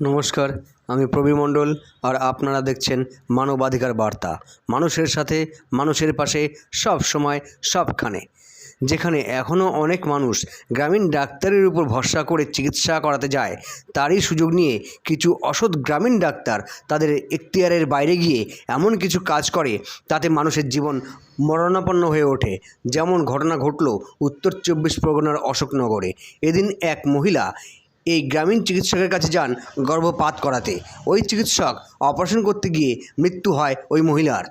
নমস্কার, আমি প্রবীর মণ্ডল আর আপনারা দেখছেন মানবাধিকার বার্তা। মানুষের সাথে, মানুষের পাশে, সব সময়, সবখানে। যেখানে এখনও অনেক মানুষ গ্রামীণ ডাক্তারের উপর ভরসা করে চিকিৎসা করাতে যায়, তারই সুযোগ নিয়ে কিছু অসৎ গ্রামীণ ডাক্তার তাদের এখতিয়ারের বাইরে গিয়ে এমন কিছু কাজ করে, তাতে মানুষের জীবন মরণাপন্ন হয়ে ওঠে। যেমন ঘটনা ঘটল উত্তর চব্বিশ পরগনার অশোকনগরে। এদিন এক মহিলা এই গ্রামীণ চিকিৎসকের কাছে যান গর্ভপাত করাতে। ওই চিকিৎসক অপারেশন করতে গিয়ে মৃত্যু হয় ওই মহিলার।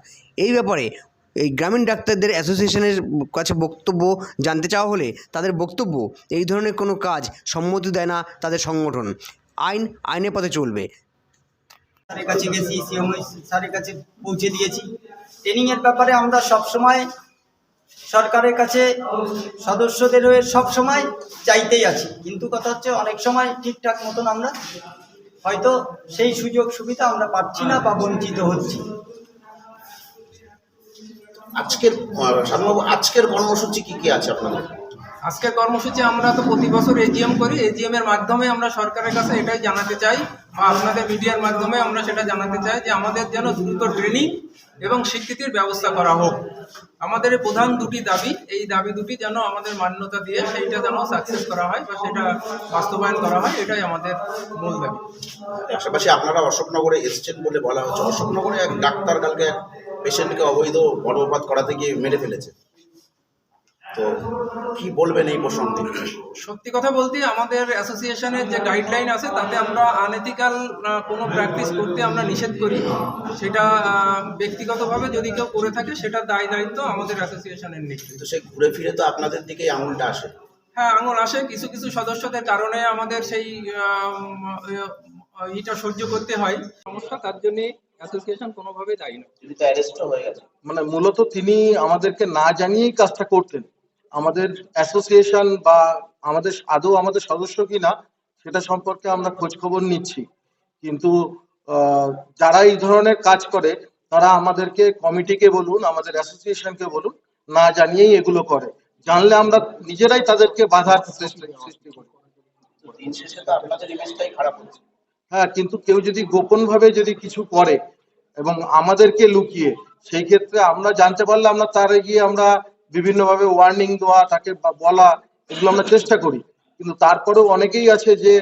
এই ব্যাপারে এই গ্রামীণ ডাক্তারদের অ্যাসোসিয়েশনের কাছে বক্তব্য জানতে চাওয়া হলে তাদের বক্তব্য, এই ধরনের কোনো কাজ সম্মতি দেয় না তাদের সংগঠন। আইন, আইনের পথে চলবে। কাছে গেছি সিএমও স্যারের কাছে পৌঁছে দিয়েছি। ট্রেনিংয়ের ব্যাপারে আমরা সব সময় সরকারের কাছে সদস্যদের হয়ে সময় চাইতেই আছি। কিন্তু কথা হচ্ছে অনেক সময় ঠিকঠাক মতন আমরা হয়তো সেই সুযোগ সুবিধা আমরা পাচ্ছি না বা বঞ্চিত হচ্ছি। আজকের আজকের কর্মসূচি কি কি আছে আপনাদের? আজকের কর্মসূচি আমরা তো প্রতি বছর এজিএম করি। এজিএম এর মাধ্যমে আমরা সরকারের কাছে এটাই জানাতে চাই বা আপনাদের মিডিয়ার মাধ্যমে আমরা সেটা জানাতে চাই যে আমাদের যেন দ্রুত ট্রেনিং এবং স্বীকৃতির ব্যবস্থা করা হোক। আমাদের প্রধান দুটি দাবি, এই দাবি দুটি যেন আমাদের মান্যতা দিয়ে সেইটা যেন সাকসেস করা হয় বা সেটা বাস্তবায়ন করা হয়, এটাই আমাদের মূল দাবি। পাশাপাশি আপনারা অশোকনগরে এসছেন বলে বলা হচ্ছে। অশোকনগরে এক ডাক্তার কালকে এক পেশেন্টকে অবৈধ গর্ভপাত করাতে গিয়ে মেরে ফেলেছে। তো কি বলবেন এই প্রসঙ্গে? সত্যি কথা বলতে আমাদের অ্যাসোসিয়েশনের যে গাইডলাইন আছে তাতে আমরা আনএথিক্যাল কোনো প্র্যাকটিস করতে আমরা নিষেধ করি। সেটা আহ, ব্যক্তিগতভাবে যদি কেউ করে থাকে সেটা দায় দায়িত্ব আমাদের অ্যাসোসিয়েশনের নেই। কিন্তু সে ঘুরে ফিরে তো আপনাদের দিকেই আঙুলটা আসে। হ্যাঁ আঙুল আসে। কিছু কিছু সদস্যদের কারণে আমাদের সেই ইটা সহ্য করতে হয়। সমস্যা তার জন্য অ্যাসোসিয়েশন কোনোভাবে দায়ী না যদি তো অ্যারেস্টও হয়ে গেছে মানে মূলত তিনি আমাদেরকে না জানিয়েই কাজটা করতেন। আমাদের অ্যাসোসিয়েশন বা আমাদের আদৌ আমাদের সদস্য কিনা সেটা সম্পর্কে আমরা খোঁজ খবর নিচ্ছি। কিন্তু যারা এই ধরনের কাজ করে তারা আমাদেরকে কমিটিকে বলুন আমাদের অ্যাসোসিয়েশনকে বলুন না জানিয়েই এগুলো করে। জানলে আমরা নিজেরাই তাদেরকে বাধার সৃষ্টি করি। হ্যাঁ কিন্তু কেউ যদি গোপন ভাবে যদি কিছু করে এবং আমাদেরকে লুকিয়ে সেই ক্ষেত্রে আমরা জানতে পারলে আমরা তার গিয়ে আমরা বিভিন্ন ভাবে ওয়ার্নিং দেওয়া তাকে বলা এগুলো আমরা চেষ্টা করি। কিন্তু তারপরেও অনেকেই আছে যে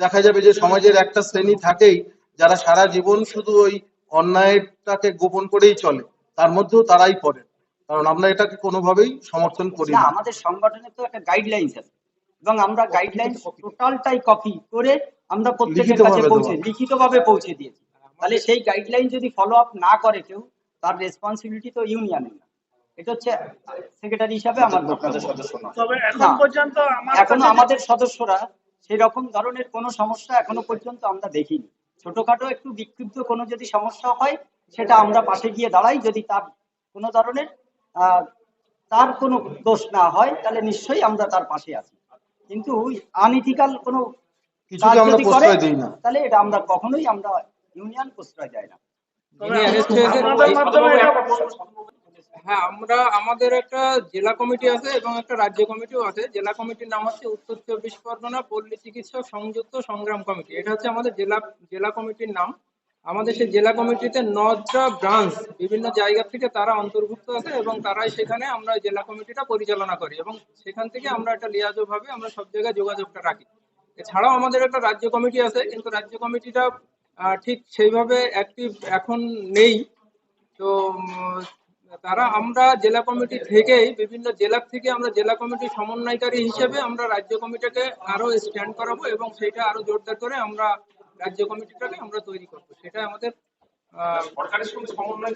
দেখা যাবে যে সমাজের একটা শ্রেণি থাকেই যারা সারা জীবন শুধু ওই অন্যায়টাকে গোপন করেই চলে তার মধ্যেও তারাই পড়ে। কারণ আমরা এটাকে কোনোভাবেই সমর্থন করি না। আমাদের সংগঠনের তো একটা গাইডলাইন্স আছে। এবং আমরা গাইডলাইন টোটালটাই কপি করে আমরা প্রত্যেকের কাছে পৌঁছে। লিখিতভাবে পৌঁছে দিয়েছি। তাহলে সেই গাইডলাইন যদি ফলো আপ না করে কেউ তার রেসপন্সিবিলিটি তো ইউনিয়নের না এটা হচ্ছে সেক্রেটারি হিসাবে আমার সদস্য না তবে এখন পর্যন্ত এখনও আমাদের সদস্যরা সেই রকম ধরনের কোনো সমস্যা এখনও পর্যন্ত আমরা দেখিনি। ছোটখাটো একটু বিক্ষিপ্ত কোনো যদি সমস্যা হয় সেটা আমরা পাশে গিয়ে দাঁড়াই। যদি তার কোনো ধরনের আহ, তার কোনো দোষ না হয় তাহলে নিশ্চয়ই আমরা তার পাশে আছি। কিন্তু আনইথিক্যাল কোনো কাজ যদি করে, প্রশ্রয় দিই না। তাহলে এটা আমরা কখনোই আমরা ইউনিয়ন প্রশ্রয় যায় না। হ্যাঁ আমরা, আমাদের একটা জেলা কমিটি আছে এবং একটা রাজ্য কমিটিও আছে। জেলা কমিটির নাম হচ্ছে উত্তর চব্বিশ পরগনা পল্লী চিকিৎসক সংযুক্ত সংগ্রাম কমিটি। এটা হচ্ছে আমাদের জেলা জেলা কমিটির নাম। আমাদের সেই জেলা কমিটিতে নটা ব্রাঞ্চ বিভিন্ন জায়গা থেকে তারা অন্তর্ভুক্ত আছে এবং তারাই সেখানে আমরা জেলা কমিটিটা পরিচালনা করি এবং সেখান থেকে আমরা একটা লিয়াজো ভাবে আমরা সব জায়গায় যোগাযোগটা রাখি। এছাড়াও আমাদের একটা রাজ্য কমিটি আছে, কিন্তু রাজ্য কমিটিটা ঠিক সেইভাবে অ্যাক্টিভ এখন নেই। তো তারা আমরা জেলা কমিটি থেকেই বিভিন্ন জেলা থেকে আমরা জেলা কমিটির সমন্বয়কারী হিসেবে আমরা রাজ্য কমিটিকে আরও স্ট্যান্ড করাবো এবং সেটা আরও জোরদার করে আমরা রাজ্য কমিটিটাকে আমরা তৈরি করব। সেটা আমাদের সরকারের সঙ্গে সমন্বয়